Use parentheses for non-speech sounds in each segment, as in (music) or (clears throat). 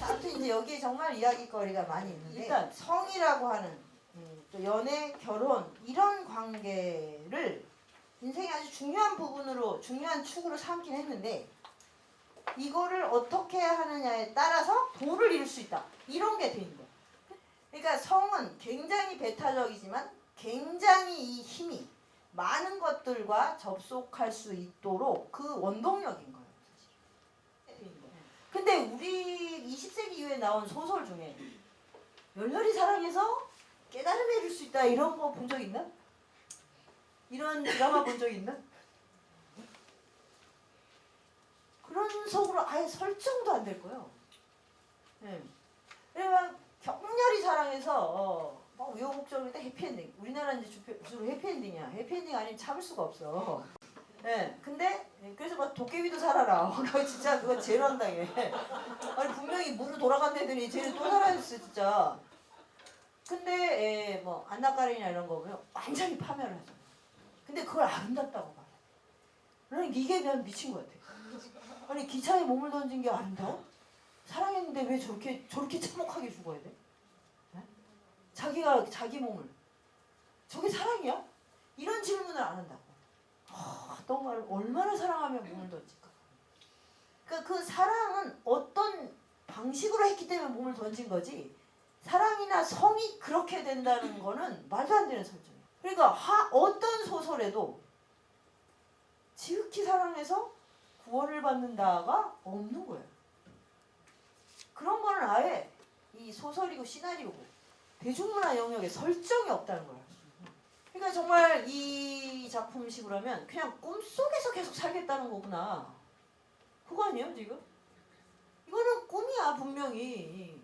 아, 여기에 정말 이야기거리가 많이 있는데 일단 성이라고 하는 음, 또 연애, 결혼 이런 관계를 인생의 아주 중요한 부분으로 중요한 축으로 삼긴 했는데 이거를 어떻게 하느냐에 따라서 도를 이룰 수 있다 이런 게 돼 있는 거야. 그러니까 성은 굉장히 배타적이지만 굉장히 이 힘이 많은 것들과 접속할 수 있도록 그 원동력인 거예요. 거예요. 근데 우리 20세기 이후에 나온 소설 중에 열렬히 사랑해서 깨달음에 이를 수 있다 이런 거 본 적 있나? 이런 드라마 본 적 있나? 그런 속으로 아예 설정도 안 될 거예요. 네. 그러니까 격렬히 사랑해서 어, 막 우여곡절인데 해피엔딩. 우리나라는 이제 주로 해피엔딩이야. 해피엔딩 아니면 참을 수가 없어. 예, 근데 그래서 막 도깨비도 살아라. (laughs) 그거 진짜 그거 제일 한당해. 아니 분명히 물로 돌아간다더니 쟤는 또 살아있어 진짜. 근데 예, 뭐 안나까리나 이런 거 완전히 파멸을 하죠. 근데 그걸 아름답다고 말해. 나는 이게 그냥 미친 것 같아. 아니 기차에 몸을 던진 게 아름다워? 사랑했는데 왜 저렇게 저렇게 참혹하게 죽어야 돼? 예? 자기가 자기 몸을 저게 사랑이야? 이런 질문을 안 한다고. 아, 정말 얼마나 사랑하면 몸을 던질까? 그러니까 그 사랑은 어떤 방식으로 했기 때문에 몸을 던진 거지. 사랑이나 성이 그렇게 된다는 거는 말도 안 되는 설정이에요. 그러니까 하, 어떤 소설에도 지극히 사랑해서 구원을 받는다가 없는 거예요. 그런 거는 아예 이 소설이고 시나리오고 대중문화 영역에 설정이 없다는 거예요. 그러니까 정말 이 작품식으로 하면 그냥 꿈속에서 계속 살겠다는 거구나. 그거 아니에요 지금? 이거는 꿈이야 분명히.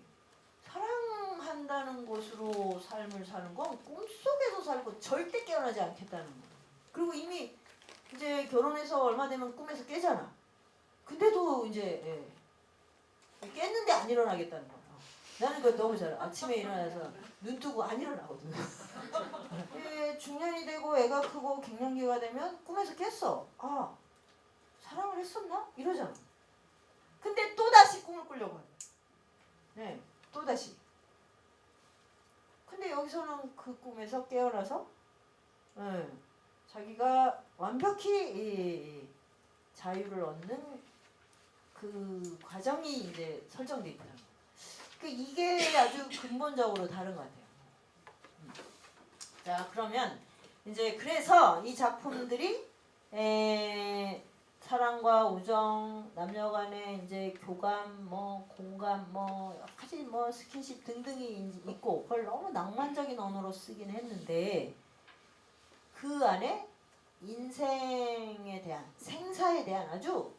사랑한다는 것으로 삶을 사는 건 꿈속에서 살고 절대 깨어나지 않겠다는 거. 그리고 이미 이제 결혼해서 얼마 되면 꿈에서 깨잖아. 근데도 이제 예. 깼는데 안 일어나겠다는 거야. 나는 그거 너무 잘 알아. 아침에 일어나서 눈 뜨고 안 일어나거든. (laughs) 예, 중년이 되고 애가 크고 갱년기가 되면 꿈에서 깼어. 아 사랑을 했었나? 이러잖아. 근데 또 다시 꿈을 꾸려고 해. 네, 또 다시. 근데 여기서는 그 꿈에서 깨어나서, 예, 자기가 완벽히 이 자유를 얻는 그 과정이 이제 설정돼 있다는 거. 그 이게 아주 근본적으로 다른 것 같아요. 음. 자 그러면 이제 그래서 이 작품들이 에, 사랑과 우정, 남녀간의 이제 교감, 뭐 공감, 뭐 여러 뭐 스킨십 등등이 있고 그걸 너무 낭만적인 언어로 쓰긴 했는데 그 안에 인생에 대한 생사에 대한 아주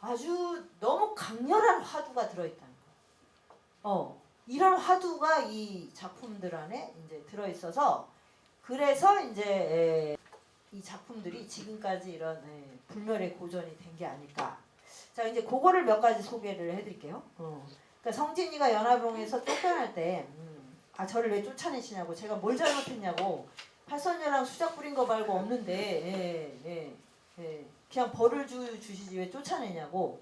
아주 너무 강렬한 화두가 들어있다는 거예요. 어, 이런 화두가 이 작품들 안에 이제 들어있어서 그래서 이제 에, 이 작품들이 지금까지 이런 에, 불멸의 고전이 된 게 아닐까. 자 이제 그거를 몇 가지 소개를 해드릴게요. 어. 그러니까 성진이가 연화봉에서 쫓겨날 때, 음, 아 저를 왜 쫓아내시냐고, 제가 뭘 잘못했냐고, 팔선녀랑 수작 부린 거 말고 없는데, 예, 예, 예. 그냥 벌을 주, 주시지 왜 쫓아내냐고.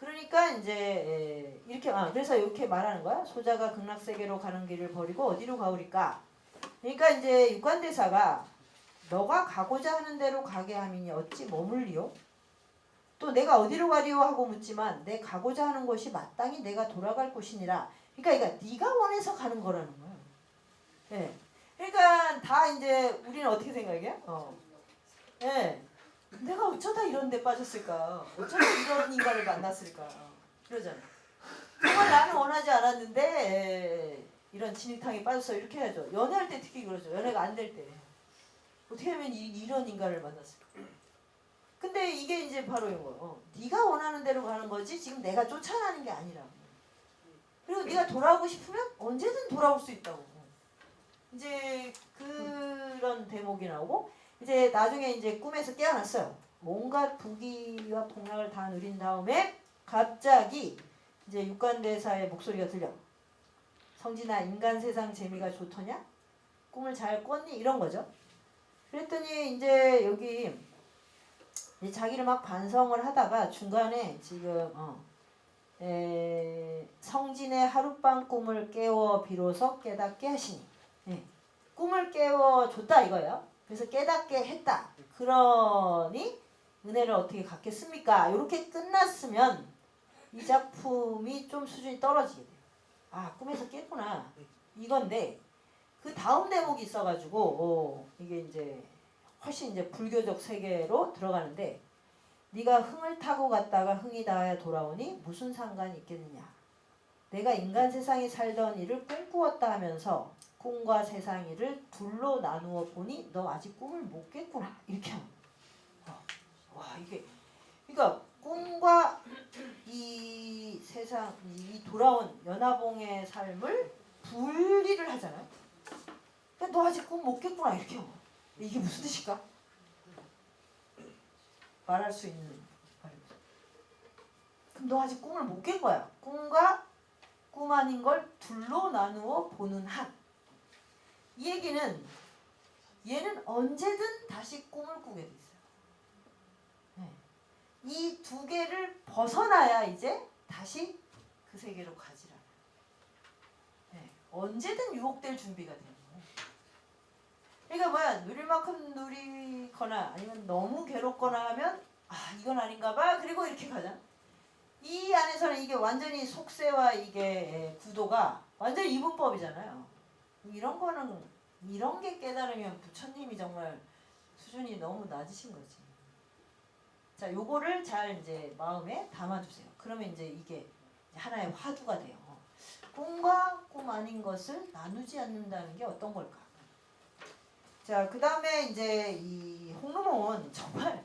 그러니까 이제 예, 이렇게 아 그래서 이렇게 말하는 거야. 소자가 극락세계로 가는 길을 버리고 어디로 가오리까? 그러니까 이제 육관대사가 너가 가고자 하는 대로 가게 함이니 어찌 머물리요? 또 내가 어디로 가리오 하고 묻지만 내 가고자 하는 곳이 마땅히 내가 돌아갈 곳이니라. 그러니까 이거 네가 원해서 가는 거라는 거야. 예. 그러니까 다 이제 우리는 어떻게 생각해요? 어. 예. 내가 어쩌다 이런 데 빠졌을까? 어쩌다 이런 인간을 만났을까? 그러잖아. 정말 나는 원하지 않았는데 에, 이런 진흙탕에 빠졌어 이렇게 해야죠. 연애할 때 특히 그러죠. 연애가 안 될 때. 어떻게 하면 이, 이런 인간을 만났을까? 근데 이게 이제 바로 이거. 어, 네가 원하는 대로 가는 거지 지금 내가 쫓아가는 게 아니라. 그리고 네가 돌아오고 싶으면 언제든 돌아올 수 있다고. 이제 그런 대목이 나오고 이제 나중에 이제 꿈에서 깨어났어요. 온갖 부귀와 폭락을 다 누린 다음에 갑자기 이제 육관대사의 목소리가 들려. 성진아 인간 세상 재미가 좋더냐? 꿈을 잘 꿨니? 이런 거죠. 그랬더니 이제 여기 이제 자기를 막 반성을 하다가 중간에 지금 어, 에, 성진의 하룻밤 꿈을 깨워 비로소 깨닫게 하시니 예, 꿈을 깨워 줬다 이거예요. 그래서 깨닫게 했다. 그러니 은혜를 어떻게 갖겠습니까? 이렇게 끝났으면 이 작품이 좀 수준이 떨어지게 돼요. 아 꿈에서 깼구나 이건데 그 다음 대목이 있어가지고 어, 이게 이제 훨씬 이제 불교적 세계로 들어가는데 네가 흥을 타고 갔다가 흥이 닿아야 돌아오니 무슨 상관이 있겠느냐 내가 인간 세상에 살던 일을 꿈꾸었다 하면서 꿈과 세상 일을 둘로 나누어 보니 너 아직 꿈을 못 깼구나 이렇게 하는. 어, 와 이게 그러니까 꿈과 이 세상 이 돌아온 연화봉의 삶을 분리를 하잖아요. 그러니까 너 아직 꿈 못 깼구나 이렇게 거야. 이게 무슨 뜻일까? 말할 수 있는. 그럼 너 아직 꿈을 못 깬 거야. 꿈과 꿈 아닌 걸 둘로 나누어 보는 한. 이 얘기는 얘는 언제든 다시 꿈을 꾸게 돼 있어요. 네. 이두 개를 벗어나야 이제 다시 그 세계로 가지라. 네. 언제든 유혹될 준비가 되는 거예요. 그러니까 뭐야 누릴 만큼 누리거나 아니면 너무 괴롭거나 하면 아 이건 아닌가 봐 그리고 이렇게 가잖아. 이 안에서는 이게 완전히 속세와 이게 구도가 완전히 이분법이잖아요. 이런 거는 이런 게 깨달으면 부처님이 정말 수준이 너무 낮으신 거지. 자, 요거를 잘 이제 마음에 담아주세요. 그러면 이제 이게 하나의 화두가 돼요. 꿈과 꿈 아닌 것을 나누지 않는다는 게 어떤 걸까? 자, 그 다음에 이제 이 홍루몽은 정말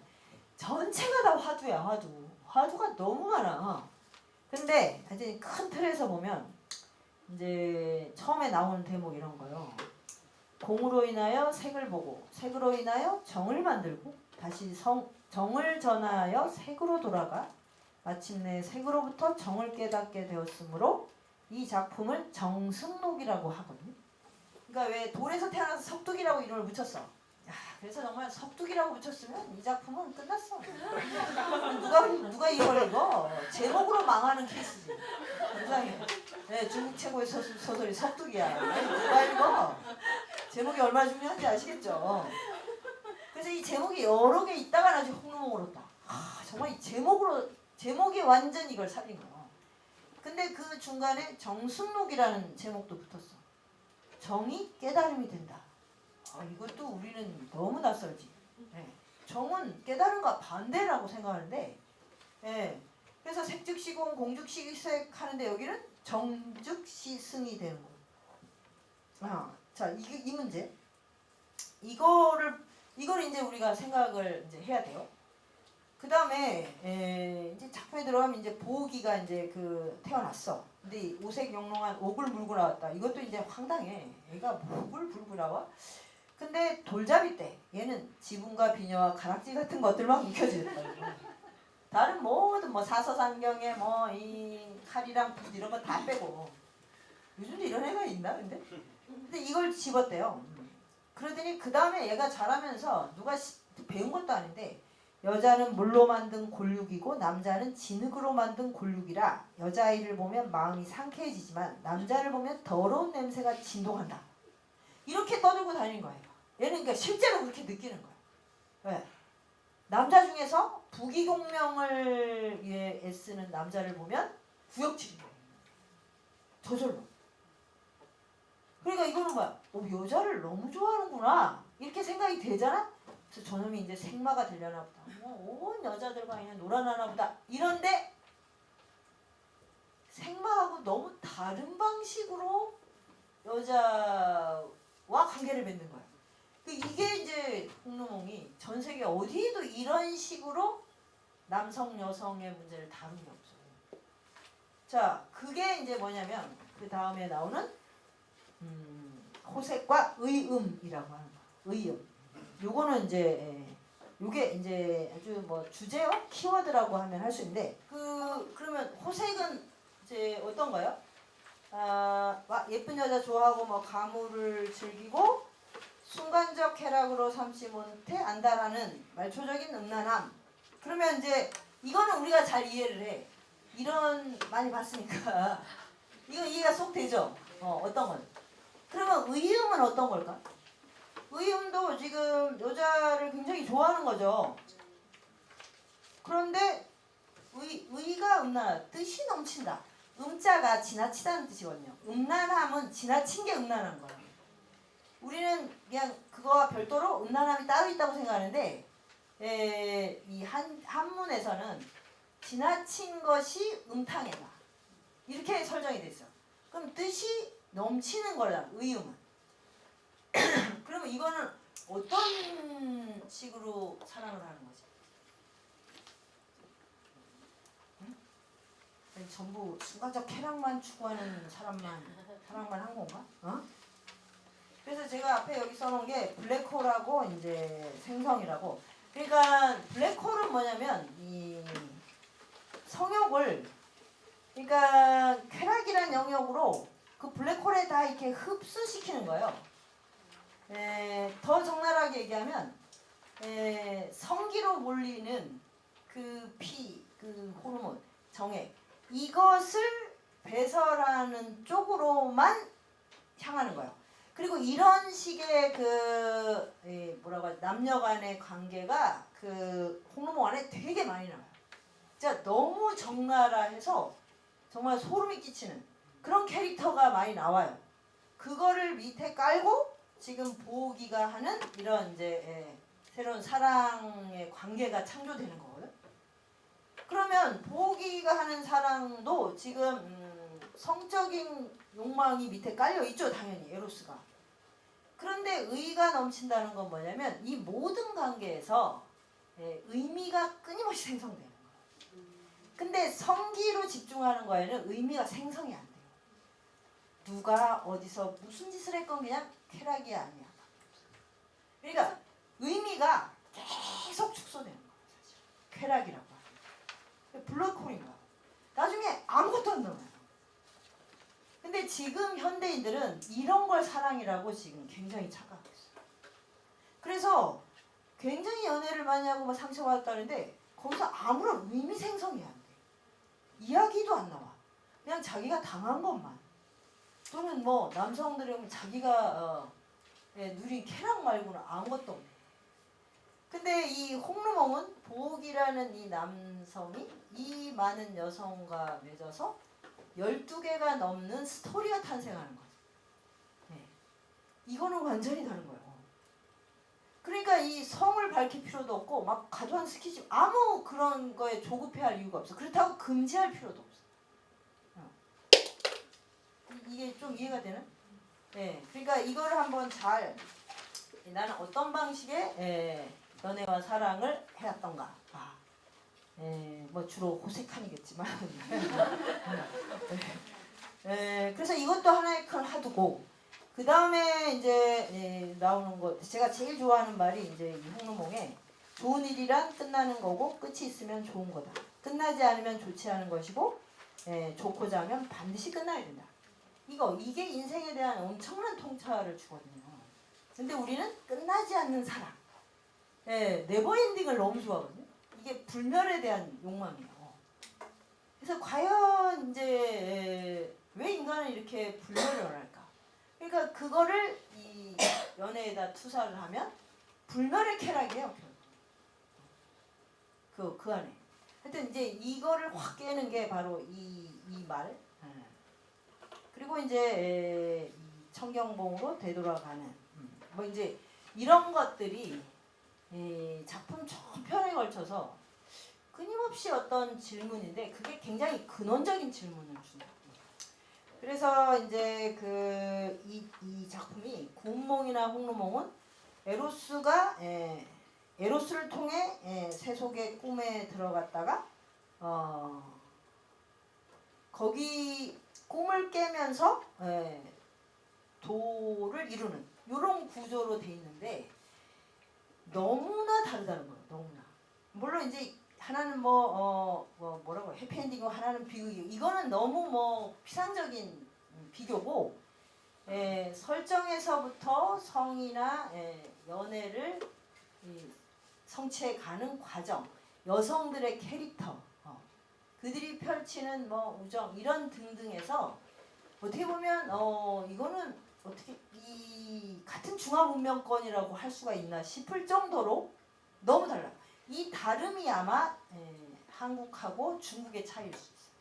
전체가 다 화두야, 화두. 화두가 너무 많아. 근데 이제 큰 틀에서 보면 이제 처음에 나오는 대목 이런 거요. 공으로 인하여 색을 보고 색으로 인하여 정을 만들고 다시 성, 정을 전하여 색으로 돌아가 마침내 색으로부터 정을 깨닫게 되었으므로 이 작품을 정승록이라고 하거든요. 그러니까 왜 돌에서 태어나서 석둑이라고 이름을 붙였어. 야, 그래서 정말 석둑이라고 붙였으면 이 작품은 끝났어. 누가 누가 이걸 읽어? 제목으로 망하는 케이스지. 세상에. 네, 중국 최고의 소설, 소설이 석둑이야. 누가 읽어? 제목이 얼마나 중요한지 아시겠죠? 그래서 이 제목이 여러 개 있다가 나중에 홍루몽으로 딱. 아, 정말 이 제목으로 제목이 완전 이걸 살린 거야. 근데 그 중간에 정승록이라는 제목도 붙었어. 정이 깨달음이 된다. 아, 이것도 우리는 너무 낯설지. 네. 정은 깨달음과 반대라고 생각하는데, 예. 그래서 색즉시공 공즉시색 하는데 여기는 정즉시승이 되는 거예요. 아, 자, 이, 이 문제. 이거를 이걸 이제 우리가 생각을 이제 해야 돼요. 그 다음에 이제 작품에 들어가면 이제 보기가 이제 그 태어났어. 근데 이 오색 영롱한 옥을 물고 나왔다. 이것도 이제 황당해. 얘가 옥을 물고 나와? 근데 돌잡이 때 얘는 지붕과 비녀와 가락지 같은 것들만 움켜쥐었다. 다른 모든 뭐 사서상경에 뭐 이 칼이랑 붓 이런 거 다 빼고 요즘도 이런 애가 있나 근데? 근데 이걸 집었대요. 그러더니 그 다음에 얘가 자라면서 누가 시- 배운 것도 아닌데 여자는 물로 만든 골육이고 남자는 진흙으로 만든 골육이라 여자아이를 보면 마음이 상쾌해지지만 남자를 보면 더러운 냄새가 진동한다. 이렇게 떠들고 다니는 거예요. 얘는 그러니까 실제로 그렇게 느끼는 거예요. 왜? 남자 중에서 부귀공명을 위해 애쓰는 남자를 보면 구역질인 거예요. 저절로. 그러니까 이거는 뭐야? 어, 여자를 너무 좋아하는구나. 이렇게 생각이 되잖아? 그래서 저놈이 이제 생마가 되려나 보다. 뭐, 온 여자들과 그냥 놀아나나 보다. 이런데 생마하고 너무 다른 방식으로 여자와 관계를 맺는 거야. 그 이게 이제 홍루몽이 전 세계 어디에도 이런 식으로 남성 여성의 문제를 다룬 게 없어요. 자, 그게 이제 뭐냐면 그 다음에 나오는 음, 호색과 의음이라고 하는 거야. 의음. 요거는 이제 예, 요게 이제 아주 뭐 주제어 키워드라고 하면 할 수 있는데 그 그러면 호색은 이제 어떤가요? 아, 와, 예쁜 여자 좋아하고 뭐 가물을 즐기고 순간적 쾌락으로 삼지 못해 안다라는 말초적인 음란함. 그러면 이제 이거는 우리가 잘 이해를 해. 이런 많이 봤으니까 (laughs) 이거 이해가 쏙 되죠. 어, 어떤 건? 그러면 의음은 어떤 걸까? 의음도 지금 여자를 굉장히 좋아하는 거죠. 그런데 의, 의가 음란하다. 뜻이 넘친다. 음자가 지나치다는 뜻이거든요. 음란함은 지나친 게 음란한 거예요. 우리는 그냥 그거와 별도로 음란함이 따로 있다고 생각하는데 에, 이 한, 한문에서는 지나친 것이 음탕해다. 이렇게 설정이 됐어. 그럼 뜻이 넘치는 거다. 의음은. (clears throat) 그러면 이거는 어떤 식으로 사랑을 하는 거지? 전부 순간적 쾌락만 추구하는 사람만 사랑만 한 건가? 어? 제가 앞에 여기 써놓은 게 블랙홀하고 이제 생성이라고. 그러니까 블랙홀은 뭐냐면 이 성욕을 그러니까 쾌락이란 영역으로 그 블랙홀에 다 이렇게 흡수시키는 거예요. 에, 더 적나라하게 얘기하면 에, 성기로 몰리는 그 피, 그 호르몬, 정액 이것을 배설하는 쪽으로만 향하는 거예요. 그리고 이런 식의 그 에, 뭐라고 하지 남녀 간의 관계가 그 호르몬 안에 되게 많이 나와요. 진짜 너무 적나라해서 정말 소름이 끼치는 그런 캐릭터가 많이 나와요. 그거를 밑에 깔고 지금 보기가 하는 이런 이제 예, 새로운 사랑의 관계가 창조되는 거거든. 그러면 보기가 하는 사랑도 지금 음, 성적인 욕망이 밑에 깔려 있죠, 당연히 에로스가. 그런데 의가 넘친다는 건 뭐냐면 이 모든 관계에서 예, 의미가 끊임없이 생성돼요. 근데 성기로 집중하는 거에는 의미가 생성이 안 돼요. 누가 어디서 무슨 짓을 했건 그냥 쾌락이 아니야. 그러니까 의미가 계속 축소되는 거예요. 쾌락이라고 하는 블랙홀인 거야. 나중에 아무것도 안 남아요. 근데 지금 현대인들은 이런 걸 사랑이라고 지금 굉장히 착각하고 있어요. 그래서 굉장히 연애를 많이 하고 막 상처받았다는데 거기서 아무런 의미 생성이 안 돼. 이야기도 안 나와. 그냥 자기가 당한 것만. 또는 뭐 남성들이 보면 자기가 어, 예, 누린 쾌락 말고는 아무것도 없네. 근데 이 홍루몽은 보옥이라는 이 남성이 이 많은 여성과 맺어서 12개가 넘는 스토리가 탄생하는 거죠. 네. 이거는 완전히 다른 거예요. 그러니까 이 성을 밝힐 필요도 없고 막 과도한 스킨십 아무 그런 거에 조급해할 이유가 없어. 그렇다고 금지할 필요도 없어. 어. 이- 이게 좀 이해가 되는? 네. 그러니까 이거를 한번 잘 나는 어떤 방식의 예, 연애와 사랑을 해왔던가. 아, 예, 뭐 주로 호색한이겠지만. (laughs) 예, 그래서 이것도 하나의 큰 화두고. 그 다음에 이제 예, 나오는 것 제가 제일 좋아하는 말이 이제 이 홍루몽에 좋은 일이란 끝나는 거고 끝이 있으면 좋은 거다. 끝나지 않으면 좋지 않은 것이고 예, 좋고자 하면 반드시 끝나야 된다. 이거 이게 인생에 대한 엄청난 통찰을 주거든요. 근데 우리는 끝나지 않는 사랑, 예, 네버 엔딩을 너무 좋아하거든요. 이게 불멸에 대한 욕망이에요. 그래서 과연 이제 예, 왜 인간은 이렇게 불멸을 원할까? 그러니까 그거를 이 연애에다 투사를 하면 불멸의 쾌락이에요. 그, 그 안에. 하여튼 이제 이거를 확 깨는 게 바로 이, 이 말. 예. 그리고 이제 청경봉으로 되돌아가는. 음, 뭐 이제 이런 것들이 이 작품 전편에 걸쳐서 끊임없이 어떤 질문인데 그게 굉장히 근원적인 질문을 준다. 그래서 이제 그이 이 작품이 구운몽이나 홍루몽은 에로스가 에, 에로스를 통해 에, 세속의 꿈에 들어갔다가 어 거기 꿈을 깨면서 에, 도를 이루는 이런 구조로 돼 있는데 너무나 다르다는 거예요. 너무나. 물론 이제 하나는 뭐, 어, 뭐 뭐라고 해피엔딩이고 하나는 비극이고 이거는 너무 뭐 피상적인 음, 비교고 에, 설정에서부터 성이나 에, 연애를 이, 성취해 가는 과정, 여성들의 캐릭터, 어, 그들이 펼치는 뭐 우정 이런 등등에서 어떻게 보면 어 이거는 어떻게 이 같은 중화 문명권이라고 할 수가 있나 싶을 정도로 너무 달라. 이 다름이 아마 에, 한국하고 중국의 차이일 수 있어요.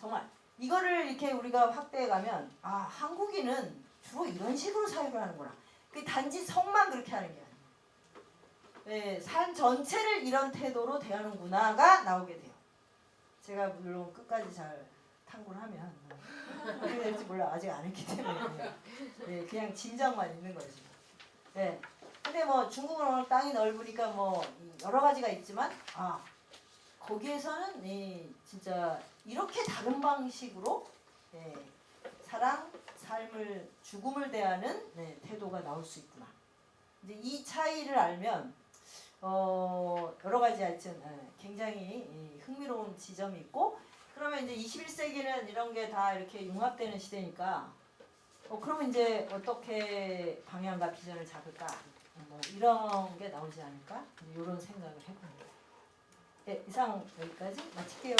정말 이거를 이렇게 우리가 확대해 가면 아 한국인은 주로 이런 식으로 사유를 하는구나. 그 단지 성만 그렇게 하는 게 아니에요. 네, 삶 전체를 이런 태도로 대하는구나가 나오게 돼요. 제가 물론 끝까지 잘 탐구를 하면 뭐 어떻게 될지 몰라 아직 안 했기 때문에 네, 그냥 짐작만 있는 거지. 네. 근데 뭐 중국은 땅이 넓으니까 뭐 여러 가지가 있지만 아 거기에서는 이 진짜 이렇게 다른 방식으로 예, 사랑, 삶을, 죽음을 대하는 네, 태도가 나올 수 있구나. 이제 이 차이를 알면 어, 여러 가지 하여튼 예, 굉장히 이 흥미로운 지점이 있고 그러면 이제 21세기는 이런 게 다 이렇게 융합되는 시대니까 어, 그러면 이제 어떻게 방향과 비전을 잡을까 뭐 이런 게 나오지 않을까 이런 생각을 해봅니다. 네, 이상 여기까지 마칠게요.